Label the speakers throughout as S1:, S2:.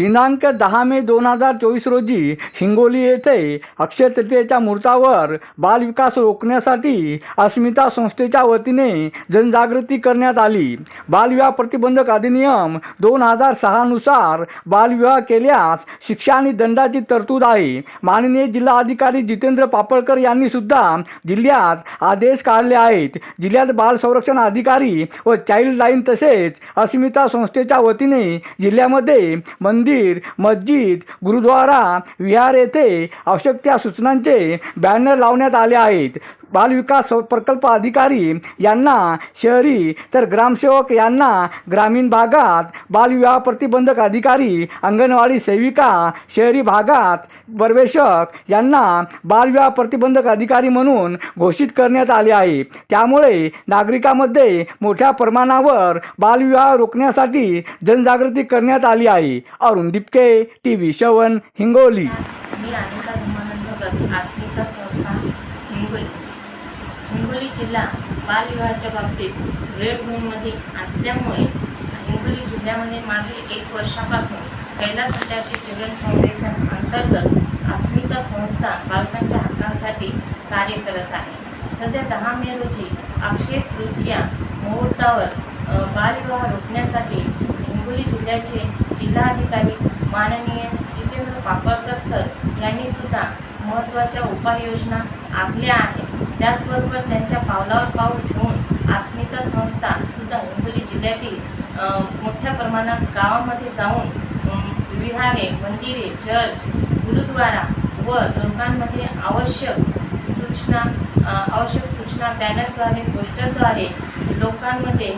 S1: दिनांक दहा मे दोन हजार चोवीस रोजी हिंगोली येथे अक्षय तृतीयेच्या मुहूर्तावर बालविकास रोखण्यासाठी अस्मिता संस्थेच्या वतीने जनजागृती करण्यात आली. बालविवाह प्रतिबंधक अधिनियम दोन हजार सहानुसार बालविवाह केल्यास शिक्षा आणि दंडाची तरतूद आहे. माननीय जिल्हाधिकारी जितेंद्र पापळकर यांनी सुद्धा जिल्ह्यात आदेश काढले आहेत. जिल्ह्यात बाल संरक्षण अधिकारी व चाइल्ड लाईन तसेच अस्मिता संस्थेच्या वतीने जिल्ह्यामध्ये मंदिर मस्जिद गुरुद्वारा विहार येथे आवश्यक त्या सूचनांचे बॅनर लावण्यात आले आहेत. बालविकास प्रकल्प अधिकारी यांना शहरी तर ग्रामसेवक यांना ग्रामीण भागात बालविवाह प्रतिबंधक अधिकारी अंगणवाडी सेविका शहरी भागात परवेशक यांना बालविवाह प्रतिबंधक अधिकारी म्हणून घोषित करण्यात आले आहे. त्यामुळे नागरिकांमध्ये मोठ्या प्रमाणावर बालविवाह रोखण्यासाठी जनजागृती करण्यात आली आहे. अरुण दिपके टी व्ही शवन हिंगोली.
S2: मी अनिता धर्मानंद भगत संस्था हिंगोली. हिंगोली जिल्हा बालविवाहाच्या बाबतीत रेड झोनमध्ये असल्यामुळे हिंगोली जिल्ह्यामध्ये मागील एक वर्षापासून कैलास सध्याचे चिल्ड्रन फाउंडेशन अंतर्गत अस्मिता संस्था बालकांच्या हक्कांसाठी कार्य करत आहे. सध्या दहा मे रोजी अक्षय तृतीया मुहूर्तावर बालविवाह रोखण्यासाठी हिंगोली जिल्ह्याचे जिल्हाधिकारी माननीय जितेंद्र पापळकर सर यांनी सुद्धा महत्त्वाच्या उपाययोजना आखल्या आहेत. त्याचबरोबर त्यांच्या पावलावर पाऊल ठेवून अस्मिता संस्था सुद्धा हिंगोली जिल्ह्यातील मोठ्या प्रमाणात गावामध्ये जाऊन विहारे मंदिरे चर्च गुरुद्वारा व लोकांमध्ये आवश्यक सूचना आवश्यक सूचना बॅनरद्वारे पोस्टरद्वारे लोकांमध्ये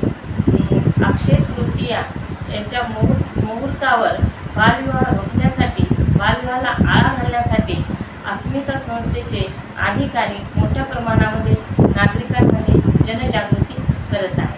S2: अक्षय तृतीया यांच्या मुहूर्त मुहूर्तावर बालविवाह रोखण्यासाठी बालविवाहाला आळा घालण्यासाठी अस्मिता संस्थेचे अधिकारी मोठ्या प्रमाणामध्ये नागरिकांमध्ये जनजागृती करत आहे.